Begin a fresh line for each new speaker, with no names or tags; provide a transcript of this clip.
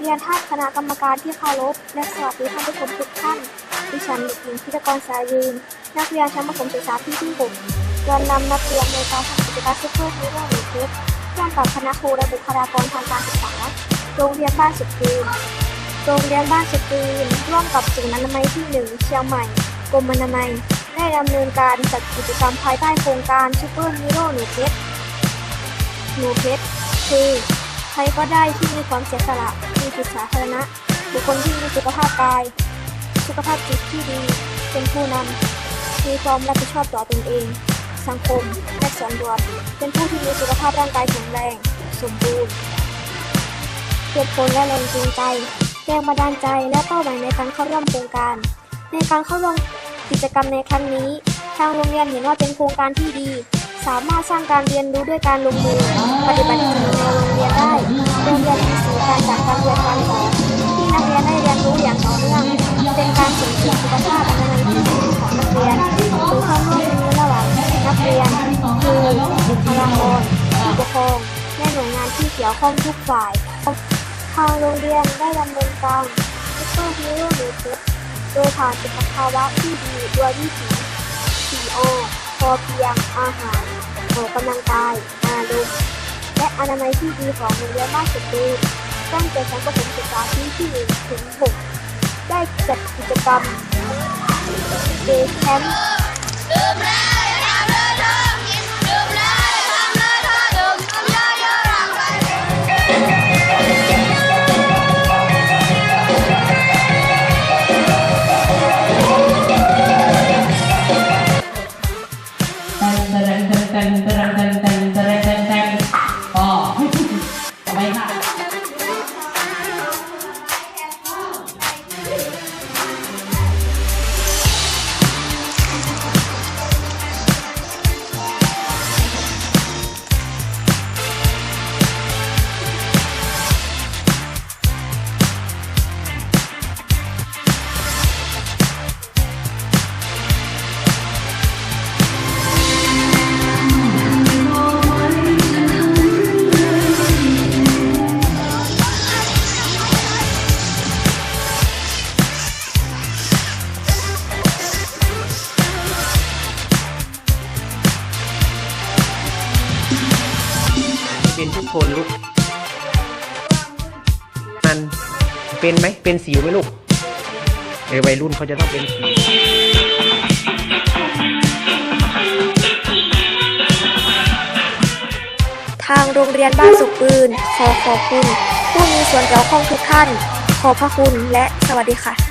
เรียนท่านคณะกรรมการที่เคารพและสวัสดีท่านผู้ชมทุกท่าน ดิฉันเด็กหญิงพิธกรสายยืน นักเรียนชั้นประถมศึกษาปีที่6จะนำนักเรียนในการทำกิจกรรมซุปเปอร์ฮีโร่หรือเพชรร่วมกับคณะครูและบุคลากรทางการศึกษา โรงเรียนบ้านสุดคืนโรงเรียนบ้านสุดคืนร่วมกับศูนย์อนามัยที่ 1 เชียงใหม่ กรมอนามัย ได้ดำเนินการจัดกิจกรรมภายใต้โครงการซุปเปอร์ฮีโร่หนูเพชรหนูเพชรคือใครก็ได้ที่มีความเสียสละ มีจิตสาธารณะ บุคคลที่มีสุขภาพกาย สุขภาพจิตที่ดี เป็นผู้นำ มีความรับผิดชอบต่อตนเอง สังคม และส่วนรวม เป็นผู้ที่มีสุขภาพร่างกายแข็งแรง สมบูรณ์เหตุผลและแรงจูงใจ แรงบันดาลใจ และเป้าหมายในการเข้าร่วมโครงการ ในการเข้าร่วมกิจกรรมในครั้งนี้ ทางโรงเรียนเห็นว่าเป็นโครงการที่ดี สามารถสร้างการเรียนรู้ด้วยการลงมือปฏิบัติจริงในโรง บุคลากรผู้ปกครองและหน่วยงานที่เกี่ยวข้องทุกฝ่ายทางโรงเรียนได้ดำเนินการซุปเปอร์ฮีโร่หรือเพชรโดยผ่านสุขภาวะที่ดีด้วยวิถี 4O พอเพียงอาหารออกกำลังกายอารมณ์และอนามัยที่ดีของโรงเรียนบ้านสุดดีตั้งแต่ชั้นประถมศึกษาปีที่1ถึง6ได้จัดกิจกรรมเดย์แคมป์
เป็นทุกคนลูกมันเป็นไหมเป็นสิวไหมลูกเออวัยรุ่นเขาจะต้องเป็นสิว
ทางโรงเรียนบ้านสุขปืน ขอขอบคุณ ผู้มีส่วนเกี่ยวข้องทุกท่าน ขอบพระคุณและสวัสดีค่ะ